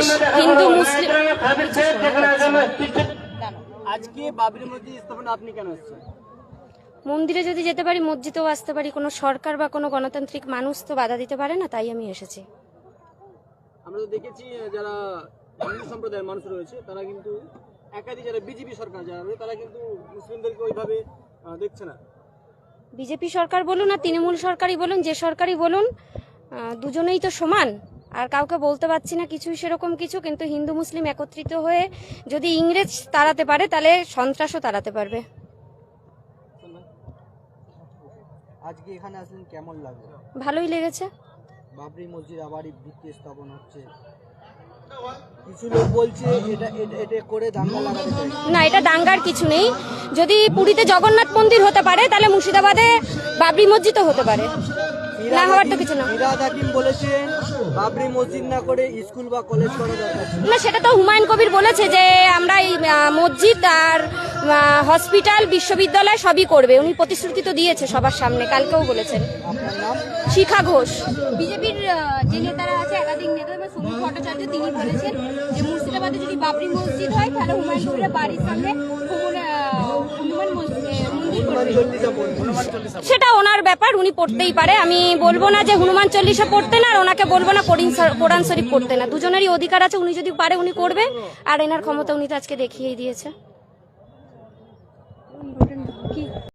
দেশ হিন্দু মুসলিম। আজকে বাবরি মসজিদ স্থাপন আপনি কেন এসেছেন? মন্দিরে যদি যেতে পারি মসজিদেও আসতে পারি। কোনো সরকার বা কোনো গণতান্ত্রিক মানুষ তো বাধা দিতে পারে না তাই আমি এসেছি। আমরা তো দেখেছি যারা হিন্দু সম্প্রদায়ের মানুষ রয়েছে তারা কিন্তু একাধিক যারা বিজেপি সরকার যারা রয়েছে তারা কিন্তু মুসলিমদেরকে ওইভাবে দেখছে না। বিজেপি সরকার বলুন আর তৃণমূল সরকারই বলুন যে সরকারই বলুন দুজনেই তো সমান। আর কাউকে বলতে পারছি না কিছুই সেরকম কিছু কিন্তু হিন্দু মুসলিম একত্রিত হয়ে যদি ইংরেজ তাড়াতে পারে তাহলে সন্ত্রাসও তাড়াতে পারবে। আজকে এখানে আসলেন কেমন লাগল? ভালোই লেগেছে। বাবরি মসজিদ আবারই ভিত্তি স্থাপন হচ্ছে। কিছু লোক বলছে এটা- এটা করে দাঙ্গা লাগাতে না এটা দাঙ্গার কিছু নেই। যদি পুরীতে জগন্নাথ মন্দির হতে পারে তাহলে মুর্শিদাবাদে বাবরি মসজিদও হতে পারে। না হওয়ার তো কিছু না। ফিরাদ হাকিম বলেছেন বাবরি মসজিদ না করে স্কুল বা কলেজ করা দরকার না সেটা তো হুমায়ুন কবির বলেছে যে আমরা এই মসজিদ আর হসপিটাল বিশ্ববিদ্যালয় সবই করবে। উনি প্রতিশ্রুতি তো দিয়েছে সবার সামনে কালকেও বলেছেন। শিখা ঘোষ। বিজেপির যে নেতারা আছে একাধিক নেতা যেমন সমীর ভট্টাচার্য তিনি বলেছেন যে মুর্শিদাবাদে যদি বাবরি মসজিদ হয় তাহলে হুমায়ুন কবিরের বাড়ির সামনে সেটা ওনার ব্যাপার, উনি পড়তেই পারে। আমি বলব না যে হনুমান চল্লিশা পড়তে না, আর ওনাকে বলব না কোরআন শরীফ পড়তে না। দুজনেরই অধিকার আছে, উনি যদি পারে উনি করবে, আর এনার ক্ষমতা উনি তো আজকে দেখিয়েই দিয়েছে।